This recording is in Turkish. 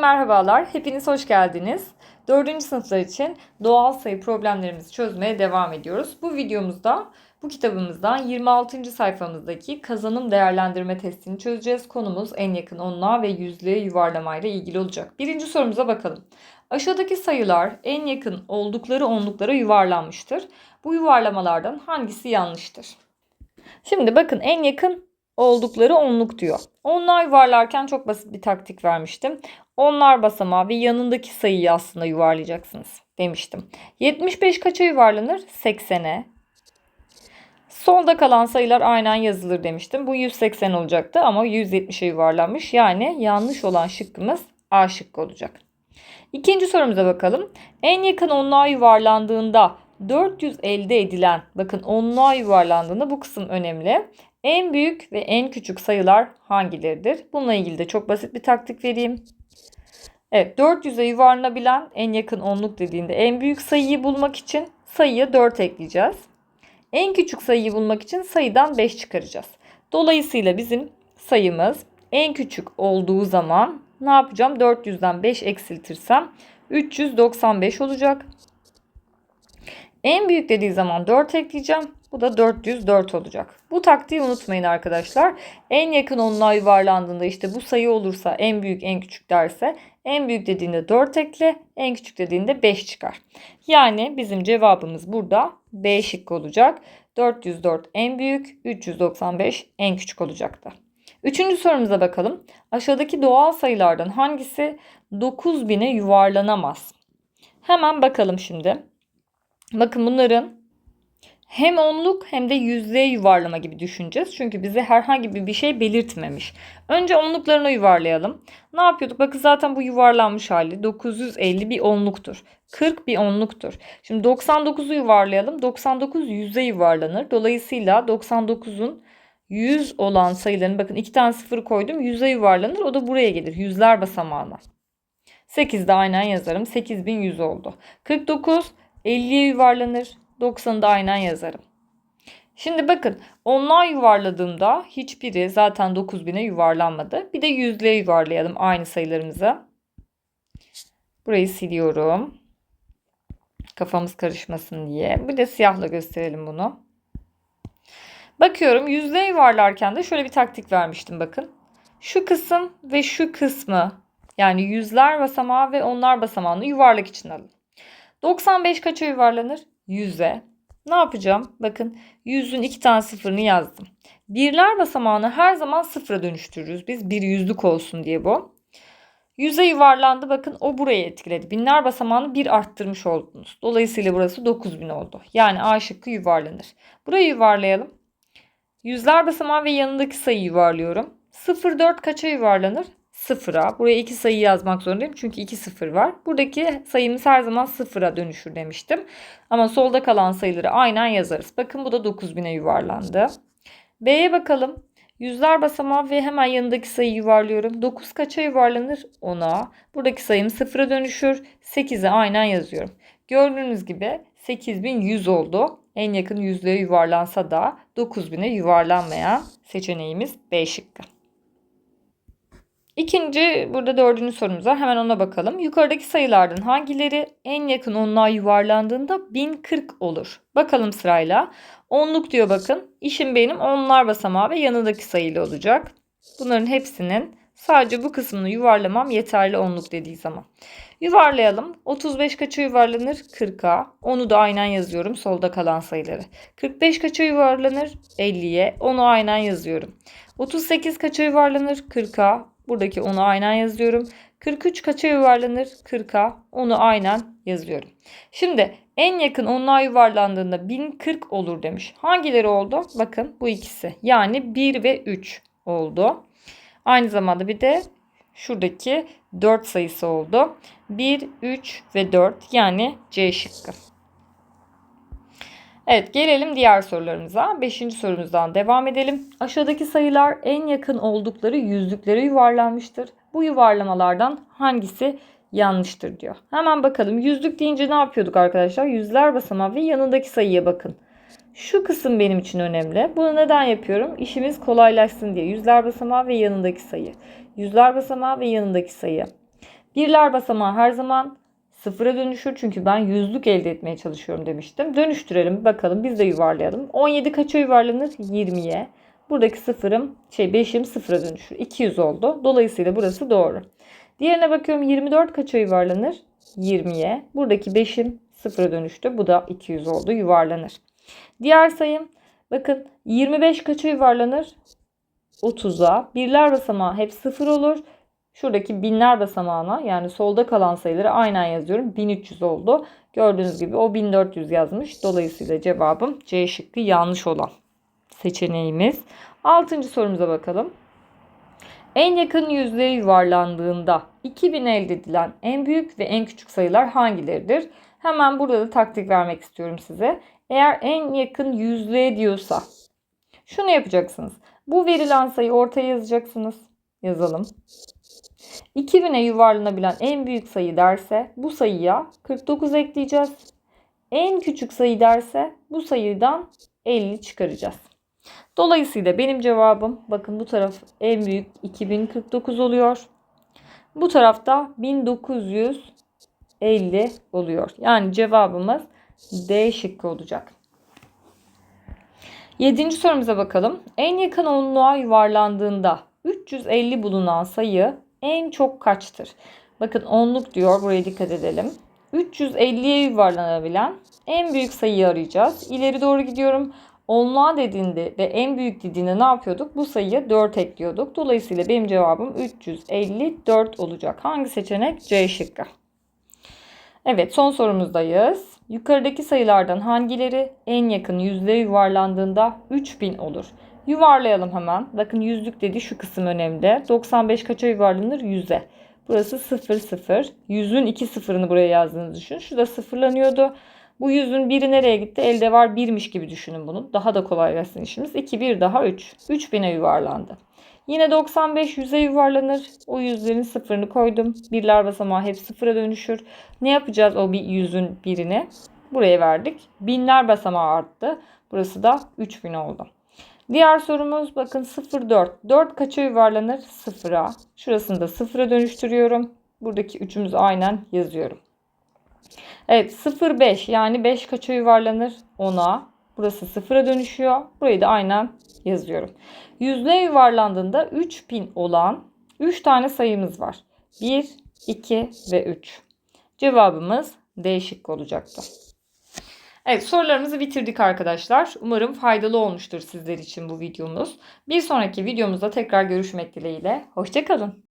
Merhabalar, hepiniz hoş geldiniz. 4. sınıflar için doğal sayı problemlerimizi çözmeye devam ediyoruz. Bu videomuzda, bu kitabımızdan 26. sayfamızdaki kazanım değerlendirme testini çözeceğiz. Konumuz en yakın onluğa ve yüzlüğe yuvarlamayla ilgili olacak. Birinci sorumuza bakalım. Aşağıdaki sayılar en yakın oldukları onluklara yuvarlanmıştır. Bu yuvarlamalardan hangisi yanlıştır? Şimdi bakın en yakın oldukları onluk diyor. Onlar yuvarlarken çok basit bir taktik vermiştim. Onlar basamağı ve yanındaki sayıyı aslında yuvarlayacaksınız demiştim. 75 kaça yuvarlanır? 80'e. Solda kalan sayılar aynen yazılır demiştim. Bu 180 olacaktı ama 170'e yuvarlanmış. Yani yanlış olan şıkkımız A şıkkı olacak. İkinci sorumuza bakalım. En yakın onluğa yuvarlandığında 400 elde edilen, bakın onluğa yuvarlandığında bu kısım önemli. En büyük ve en küçük sayılar hangileridir? Bununla ilgili de çok basit bir taktik vereyim. Evet 400'e yuvarlanabilen en yakın onluk dediğinde en büyük sayıyı bulmak için sayıya 4 ekleyeceğiz. En küçük sayıyı bulmak için sayıdan 5 çıkaracağız. Dolayısıyla bizim sayımız en küçük olduğu zaman ne yapacağım? 400'den 5 eksiltirsem 395 olacak. En büyük dediği zaman 4 ekleyeceğim. Bu da 404 olacak. Bu taktiği unutmayın arkadaşlar. En yakın onluğa yuvarlandığında işte bu sayı olursa en büyük en küçük derse en büyük dediğinde 4 ekle, en küçük dediğinde 5 çıkar. Yani bizim cevabımız burada B şıkkı olacak. 404 en büyük, 395 en küçük olacaktı. Üçüncü sorumuza bakalım. Aşağıdaki doğal sayılardan hangisi 9000'e yuvarlanamaz? Hemen bakalım şimdi. Bakın bunların hem onluk hem de yüzlüğe yuvarlama gibi düşüneceğiz. Çünkü bize herhangi bir şey belirtmemiş. Önce onluklarına yuvarlayalım. Ne yapıyorduk? Bakın zaten bu yuvarlanmış hali 950 bir onluktur. 40 bir onluktur. Şimdi 99'u yuvarlayalım. 99 yüze yuvarlanır. Dolayısıyla 99'un 100 olan sayıların bakın iki tane sıfır koydum. 100'e yuvarlanır. O da buraya gelir. Yüzler basamağına. 8'de aynen yazarım. 8100 oldu. 49 50'ye yuvarlanır. 90'ı da aynen yazarım. Şimdi bakın onlar yuvarladığımda hiçbiri zaten 9000'e yuvarlanmadı. Bir de yüzlüğe yuvarlayalım aynı sayılarımızı. Burayı siliyorum. Kafamız karışmasın diye. Bir de siyahla gösterelim bunu. Bakıyorum yüzlüğe yuvarlarken de şöyle bir taktik vermiştim bakın. Şu kısım ve şu kısmı yani yüzler basamağı ve onlar basamağını yuvarlak için alın. 95 kaça yuvarlanır? 100'e. Ne yapacağım? Bakın 100'ün iki tane sıfırını yazdım. Birler basamağını her zaman sıfıra dönüştürürüz. Biz bir yüzlük olsun diye bu. 100'e yuvarlandı. Bakın o buraya etkiledi. Binler basamağını bir arttırmış oldunuz. Dolayısıyla burası 9000 oldu. Yani A şıkkı yuvarlanır. Burayı yuvarlayalım. Yüzler basamağı ve yanındaki sayıyı yuvarlıyorum. 0,4 kaça yuvarlanır? Sıfıra. Buraya iki sayı yazmak zorundayım çünkü iki sıfır var. Buradaki sayımız her zaman sıfıra dönüşür demiştim. Ama solda kalan sayıları aynen yazarız. Bakın bu da 9000'e yuvarlandı. B'ye bakalım. Yüzler basamağı ve hemen yanındaki sayıyı yuvarlıyorum. 9 kaça yuvarlanır? 10'a. Buradaki sayım sıfıra dönüşür. 8'e aynen yazıyorum. Gördüğünüz gibi 8100 oldu. En yakın yüzlüğe yuvarlansa da 9000'e yuvarlanmayan seçeneğimiz B şıkkı. İkinci burada dördüncü sorumuz var. Hemen ona bakalım. Yukarıdaki sayılardan hangileri en yakın onluğa yuvarlandığında 1040 olur? Bakalım sırayla. Onluk diyor bakın. İşim benim onlar basamağı ve yanındaki sayıyla olacak. Bunların hepsinin sadece bu kısmını yuvarlamam yeterli onluk dediği zaman. Yuvarlayalım. 35 kaça yuvarlanır? 40'a. Onu da aynen yazıyorum solda kalan sayıları. 45 kaça yuvarlanır? 50'ye. Onu aynen yazıyorum. 38 kaça yuvarlanır? 40'a. Buradaki onu aynen yazıyorum. 43 kaça yuvarlanır? 40'a. Onu aynen yazıyorum. Şimdi en yakın onluğa yuvarlandığında 1040 olur demiş. Hangileri oldu? Bakın bu ikisi. Yani 1 ve 3 oldu. Aynı zamanda bir de şuradaki 4 sayısı oldu. 1, 3 ve 4 yani C şıkkı. Evet gelelim diğer sorularımıza. Beşinci sorumuzdan devam edelim. Aşağıdaki sayılar en yakın oldukları yüzlüklere yuvarlanmıştır. Bu yuvarlamalardan hangisi yanlıştır diyor. Hemen bakalım. Yüzlük deyince ne yapıyorduk arkadaşlar? Yüzler basamağı ve yanındaki sayıya bakın. Şu kısım benim için önemli. Bunu neden yapıyorum? İşimiz kolaylaşsın diye. Yüzler basamağı ve yanındaki sayı. Yüzler basamağı ve yanındaki sayı. Birler basamağı her zaman sıfıra dönüşür. Çünkü ben yüzlük elde etmeye çalışıyorum demiştim. Dönüştürelim bakalım biz de yuvarlayalım. 17 kaça yuvarlanır? 20'ye. Buradaki sıfırım şey 5'im sıfıra dönüşür. 200 oldu. Dolayısıyla burası doğru. Diğerine bakıyorum 24 kaça yuvarlanır? 20'ye. Buradaki 5'im sıfıra dönüştü. Bu da 200 oldu. Yuvarlanır. Diğer sayım bakın 25 kaça yuvarlanır? 30'a. Birler basamağı hep sıfır olur. Şuradaki binler basamağına yani solda kalan sayıları aynen yazıyorum. 1300 oldu. Gördüğünüz gibi o 1400 yazmış. Dolayısıyla cevabım C şıkkı yanlış olan seçeneğimiz. Altıncı sorumuza bakalım. En yakın yüzlüğe yuvarlandığında 2000 elde edilen en büyük ve en küçük sayılar hangileridir? Hemen burada da taktik vermek istiyorum size. Eğer en yakın yüzlüğe diyorsa şunu yapacaksınız. Bu verilen sayıyı ortaya yazacaksınız. Yazalım. 2000'e yuvarlanabilen en büyük sayı derse bu sayıya 49 ekleyeceğiz. En küçük sayı derse bu sayıdan 50 çıkaracağız. Dolayısıyla benim cevabım bakın bu taraf en büyük 2049 oluyor. Bu tarafta 1950 oluyor. Yani cevabımız D şıkkı olacak. Yedinci sorumuza bakalım. En yakın onluğa yuvarlandığında 350 bulunan sayı en çok kaçtır? Bakın onluk diyor. Buraya dikkat edelim. 350'ye yuvarlanabilen en büyük sayıyı arayacağız. İleri doğru gidiyorum. Onluğa dediğinde ve en büyük dediğinde ne yapıyorduk? Bu sayıya 4 ekliyorduk. Dolayısıyla benim cevabım 354 olacak. Hangi seçenek? C şıkkı. Evet son sorumuzdayız. Yukarıdaki sayılardan hangileri en yakın yüzlüğe yuvarlandığında 3000 olur? Yuvarlayalım hemen. Bakın yüzlük dediği şu kısım önemli. 95 kaça yuvarlanır? 100'e. Burası 0 0. Yüzün iki sıfırını buraya yazdığınızı düşünün. Şurada sıfırlanıyordu. Bu yüzün biri nereye gitti? Elde var birmiş gibi düşünün bunu. Daha da kolaylaşsın işimiz. 2 1 daha 3. 3000'e yuvarlandı. Yine 95 100'e yuvarlanır. O yüzlerin sıfırını koydum. Birler basamağı hep sıfıra dönüşür. Ne yapacağız o bir yüzün birini? Buraya verdik. Binler basamağı arttı. Burası da 3000 oldu. Diğer sorumuz bakın 0,4. 4 kaça yuvarlanır? 0'a. Şurasını da 0'a dönüştürüyorum. Buradaki 3'ümüzü aynen yazıyorum. Evet 0,5 yani 5 kaça yuvarlanır? 10'a. Burası 0'a dönüşüyor. Burayı da aynen yazıyorum. Yüzlüğe yuvarlandığında 3000 olan 3 tane sayımız var. 1, 2 ve 3. Cevabımız D şıkkı olacaktı. Evet sorularımızı bitirdik arkadaşlar. Umarım faydalı olmuştur sizler için bu videomuz. Bir sonraki videomuzda tekrar görüşmek dileğiyle. Hoşçakalın.